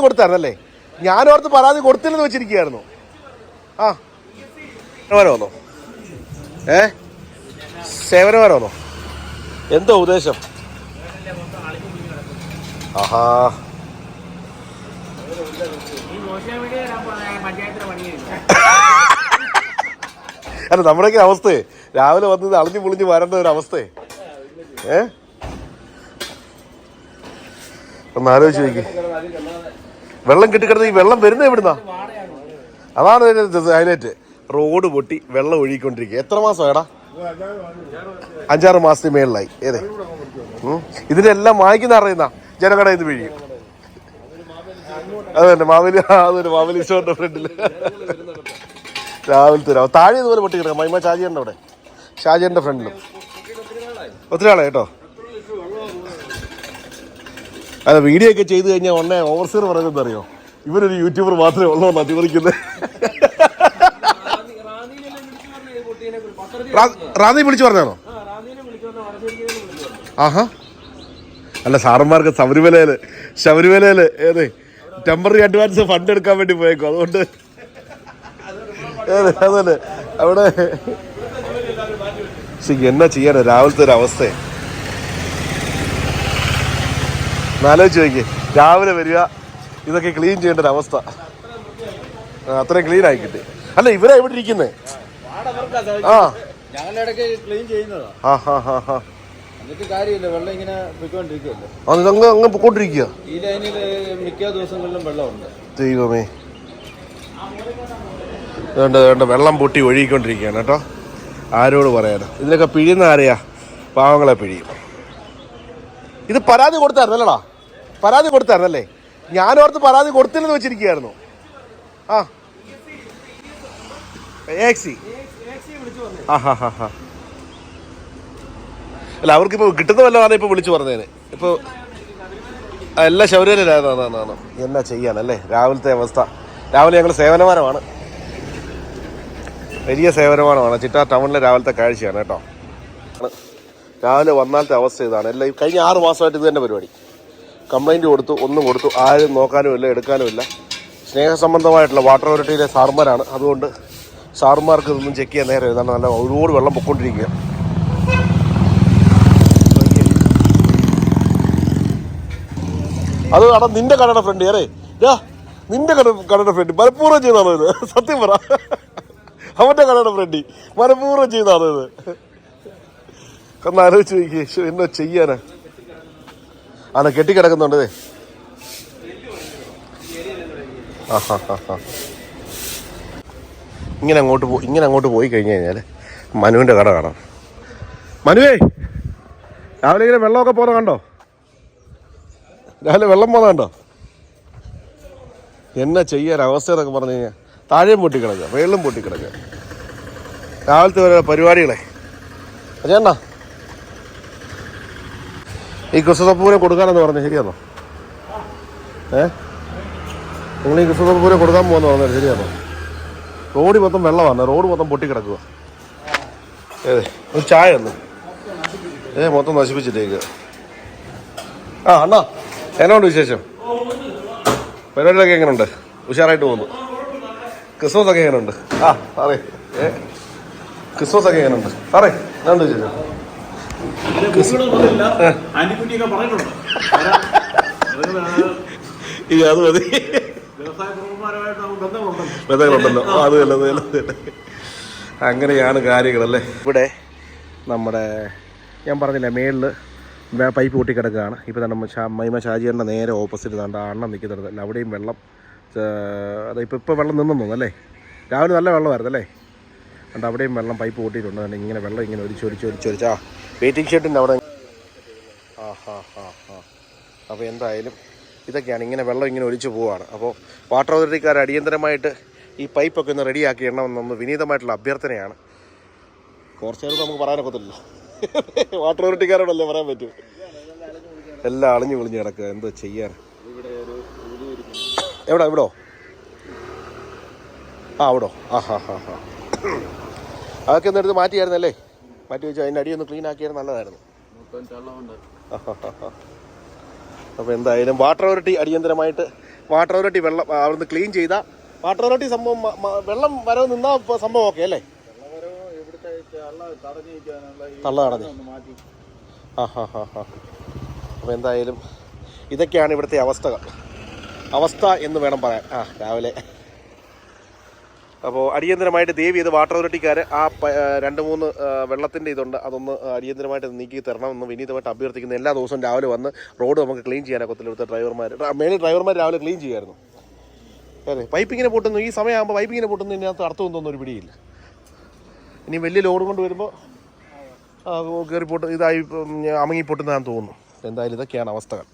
കൊടുത്തായിരുന്നല്ലേ? ഞാനോർത്ത് പരാതി കൊടുത്തില്ലെന്ന് വെച്ചിരിക്കുകയായിരുന്നു. ആ. വന്നോ? ഏ? സേവനമാരോന്നോ എന്തോ ഉദ്ദേശം ആഹാ. അല്ല നമ്മുടെയൊക്കെ അവസ്ഥയെ രാവിലെ വന്നത് അളിഞ്ഞു പൊളിഞ്ഞു വരേണ്ട ഒരു അവസ്ഥയെ ഏ? ഒന്ന് ആലോചിച്ച് നോക്കി. വെള്ളം കിട്ടിക്കിടന്ന് ഈ വെള്ളം വരുന്നത് എവിടുന്നാ? അതാണ് ഹൈലൈറ്റ് റോഡ് പൊട്ടി വെള്ളം ഒഴുകിക്കൊണ്ടിരിക്കുക. എത്ര മാസം എടാ അഞ്ചാറ് മാസത്തിന് മേളിലായി. ഏതെ. ഇതിന്റെ എല്ലാം വാങ്ങിക്കുന്ന അറിയുന്ന ജനകട ഇത് പിഴിയും അത് തന്നെ മാവേലി ആ, അത് തന്നെ മാവേലി സ്റ്റോറിന്റെ ഫ്രണ്ടിൽ രാവിലെ തരാം താഴെ ഇതുപോലെ പൊട്ടി കിടക്കാം മൈമ ഷാജിയറിന്റെ അവിടെ ഷാജിയുടെ ഫ്രണ്ടിലും ഒത്തിരി ആളെ കേട്ടോ. അല്ല വീഡിയോ ഒക്കെ ചെയ്ത് കഴിഞ്ഞാൽ ഉടനെ ഓവർസീർ പറയുന്നത് അറിയോ? ഇവരൊരു യൂട്യൂബർ മാത്രമേ ഉള്ളൂ അതിവർക്കുന്നത് റാന്നി വിളിച്ചു പറഞ്ഞാണോ? ആഹാ. അല്ല സാറന്മാർക്ക് ശബരിമലയിൽ ശബരിമലയിൽ ഏത്? ടെമ്പററി അഡ്വാൻസ് ഫണ്ട് എടുക്കാൻ വേണ്ടി പോയേക്കും അതുകൊണ്ട്. അതല്ലേ അവിടെ എന്നാ ചെയ്യാനോ? രാവിലത്തെ ഒരു അവസ്ഥയെ. എന്നാലോചിച്ച് നോക്കി രാവിലെ വരിക ഇതൊക്കെ ക്ലീൻ ചെയ്യേണ്ട ഒരു അവസ്ഥ. അത്രയും ക്ലീൻ ആയി കിട്ടി. അല്ല ഇവരെ എവിടെ ഇരിക്കുന്നേ? ആ. ഹാ ഹാ ഹാ. അങ്ങ് പൊക്കോണ്ടിരിക്കുക ഈ ലൈനിൽ മിക്ക ദിവസങ്ങളിലും വെള്ളമുണ്ട്. ദൈവമേ. വേണ്ട വേണ്ട വെള്ളം പൊട്ടി ഒഴുകിക്കൊണ്ടിരിക്കുകയാണ് കേട്ടോ. ആരോട് പറയാനോ? ഇതിലൊക്കെ പിഴിയുന്ന ആരെയാ? പാവങ്ങളെ പിഴിയും. ഇത് പരാതി കൊടുത്തായിരുന്നല്ലടാ. പരാതി കൊടുത്തായിരുന്നല്ലേ? ഓർത്ത് പരാതി കൊടുത്തില്ലെന്ന് വെച്ചിരിക്കുകയായിരുന്നു. ആ. ഏക്സി ആ ഹാ ഹാ അല്ല അവർക്കിപ്പോൾ കിട്ടുന്ന വല്ലതാണ് ഇപ്പോൾ വിളിച്ചു പറഞ്ഞതിന് ഇപ്പോൾ എല്ലാ ശൗര്യനാണ് എന്നാ ചെയ്യാനല്ലേ? രാവിലത്തെ അവസ്ഥ. രാവിലെ ഞങ്ങൾ സേവനമാനമാണ്. വലിയ സേവനമാനമാണ്. ചിറ്റാ ടൗണിലെ രാവിലത്തെ കാഴ്ചയാണ് കേട്ടോ. രാവിലെ വന്നാലത്തെ അവസ്ഥ ഇതാണ്. എല്ലാം കഴിഞ്ഞ ആറ് മാസമായിട്ട് ഇത് തന്നെ പരിപാടി. കംപ്ലൈന്റ് കൊടുത്തു ഒന്നും കൊടുത്തു ആരും നോക്കാനും ഇല്ല എടുക്കാനും ഇല്ല. സ്നേഹസംബന്ധമായിട്ടുള്ള വാട്ടർ അതോറിറ്റിയിലെ സാർമാരാണ്. അതുകൊണ്ട് സാർമാർക്ക് ഇതൊന്നും ചെക്ക് ചെയ്യാൻ നേരം ഇതാണ് നല്ല ഒരുപാട് വെള്ളം പൊക്കൊണ്ടിരിക്കുക. അത് അടാ നിന്റെ കടയുടെ ഫ്രണ്ട് ഏറെ? യാ നിന്റെ കട കടയുടെ ഫ്രണ്ട് മനഃപൂർവം ചെയ്താണോ ഇത്. സത്യം പറ. അവന്റെ കടയുടെ ഫ്രണ്ട് മനഃപൂർവം ചെയ്താണോ ഇത്. ഒന്ന് ആലോചിച്ച് എന്നാ ചെയ്യാനാ? ആണ് കെട്ടിക്കിടക്കുന്നുണ്ട് ഇങ്ങനെ അങ്ങോട്ട് പോ ഇങ്ങനെ അങ്ങോട്ട് പോയി കഴിഞ്ഞ് കഴിഞ്ഞാൽ മനുവിന്റെ കട കാണാം. മനുവേ രാവിലെ ഇങ്ങനെ വെള്ളമൊക്കെ പോകുന്ന കണ്ടോ? രാവിലെ വെള്ളം പോകുന്ന കണ്ടോ? എന്നാ ചെയ്യാൻ അവസ്ഥ എന്നൊക്കെ പറഞ്ഞു കഴിഞ്ഞാൽ താഴെയും പൊട്ടിക്കിടക്കുക വെള്ളം പൊട്ടിക്കിടക്കുക രാവിലത്തെ ഓരോ പരിപാടികളെ. ചേട്ടാ ഈ ക്രിസ്തുസപ്പൂരെ കൊടുക്കാനെന്ന് പറഞ്ഞു ശരിയാണോ ഏ? നിങ്ങൾ ഈ ക്രിസ്തുസപ്പൂരെ കൊടുക്കാൻ പോകുന്ന പറഞ്ഞത് ശരിയാണോ റോഡ് മൊത്തം വെള്ളമാണ്. റോഡ് മൊത്തം പൊട്ടിക്കിടക്കുക. ഏതെ ഒരു ചായ ഒന്ന് ഏ മൊത്തം നശിപ്പിച്ചിട്ടേക്ക്. ആ അണ്ണാ എന്നാണ്ട് വിശേഷം? പരിപാടികളൊക്കെ എങ്ങനെയുണ്ട് ഉഷാറായിട്ട് പോകുന്നു. ക്രിസ്മസ് ഒക്കെ എങ്ങനെയുണ്ട് ആ സാറേ ഏ? ക്രിസ്മസ് ഒക്കെ എങ്ങനെയുണ്ട് സാറേ എന്നാണ്ട് വിശേഷം? അത് മതി. ബന്ധങ്ങളുണ്ടല്ലോ. അത് തന്നെ അത് തന്നെ, അങ്ങനെയാണ് കാര്യങ്ങളല്ലേ ഇവിടെ നമ്മുടെ ഞാൻ പറഞ്ഞില്ല മേളിൽ പൈപ്പ് പൊട്ടി കിടക്കുകയാണ്. ഇപ്പോൾ തന്നെ മൈമ ഷാജിയുടെ നേരെ ഓപ്പോസിറ്റ് കണ്ട അണ്ണൻ നിൽക്കുന്നുണ്ട്. അല്ല അവിടെയും വെള്ളം അത് ഇപ്പോൾ ഇപ്പോൾ വെള്ളം നിന്നു അല്ലേ? രാവിലെ നല്ല വെള്ളമായിരുന്നു അല്ലേ? കണ്ട് അവിടെയും വെള്ളം പൈപ്പ് പൊട്ടിയിട്ടുണ്ട് ഇങ്ങനെ വെള്ളം ഇങ്ങനെ ഒരിച്ച് വെയിറ്റിംഗ് ഷെഡിന്റെ അവിടെ ആ ഹാ ഹാ ഹാ. അപ്പോൾ എന്തായാലും ഇതൊക്കെയാണ് ഇങ്ങനെ വെള്ളം ഇങ്ങനെ ഒലിച്ചു പോവുകയാണ് അപ്പോൾ വാട്ടർ അതോറിറ്റിക്കാർ അടിയന്തരമായിട്ട് ഈ പൈപ്പൊക്കെ ഒന്ന് റെഡിയാക്കി ഇടണമെന്നൊന്ന് വിനീതമായിട്ടുള്ള അഭ്യർത്ഥനയാണ്. കുറച്ച് നേരം നമുക്ക് പറയാനൊക്കത്തില്ലല്ലോ വാട്ടർ അതോറിറ്റിക്കാരോടല്ലേ പറയാൻ പറ്റും? എല്ലാം അളിഞ്ഞു വിളിഞ്ഞ് കിടക്കുക. എന്തോ ചെയ്യാൻ? എവിടെ? ഇവിടോ ആ അവിടോ. ആ ഹാ ഹാ ഹാ. അതൊക്കെ ഒന്നെടുത്ത് മാറ്റിയായിരുന്നല്ലേ? മാറ്റി വെച്ചു അതിന്റെ അടിയൊന്ന് ക്ലീൻ ആക്കിയാൽ നല്ലതായിരുന്നു. അപ്പോൾ എന്തായാലും വാട്ടർ അതോറിറ്റി അടിയന്തരമായിട്ട് വാട്ടർ അതോറിറ്റി വെള്ളം അവിടുന്ന് ക്ലീൻ ചെയ്ത വാട്ടർ അതോറിറ്റി സംഭവം വെള്ളം വരവ് നിന്നാ സംഭവം ഓക്കെ അല്ലേ? തള്ള നടന്നു ആ ഹാ ഹാ ഹാ അപ്പോൾ എന്തായാലും ഇതൊക്കെയാണ് ഇവിടുത്തെ അവസ്ഥകൾ. അവസ്ഥ എന്ന് വേണം പറയാൻ. ആ രാവിലെ അപ്പോൾ അടിയന്തരമായിട്ട് ദേവി ഇത് വാട്ടർ അതോറിറ്റിക്കാർ ആ രണ്ട് മൂന്ന് വെള്ളത്തിന്റെ ഇതുണ്ട്. അതൊന്ന് അടിയന്തരമായിട്ട് നീക്കി തരണമെന്ന് വിനീതമായിട്ട് അഭ്യർത്ഥിക്കുന്നു എല്ലാ ദിവസവും രാവിലെ വന്ന് റോഡ് നമുക്ക് ക്ലീൻ ചെയ്യാനൊക്കെ ഇവിടുത്തെ ഡ്രൈവർമാർ മെയിൻ ഡ്രൈവർമാർ രാവിലെ ക്ലീൻ ചെയ്യുമായിരുന്നു. അതെ പൈപ്പിങ്ങിനെ പൊട്ടുന്നു. ഈ സമയമാകുമ്പോൾ പൈപ്പിങ്ങിനെ പൊട്ടുന്നു. ഇതിനകത്ത് അർത്ഥം ഒന്നും ഒരു പിടിയില്ല. ഇനി വലിയ ലോഡ് കൊണ്ട് വരുമ്പോൾ കയറി പൊട്ട് ഇതായി അമങ്ങി പൊട്ടുന്നതാണെന്ന് തോന്നുന്നു. എന്തായാലും ഇതൊക്കെയാണ് അവസ്ഥകൾ.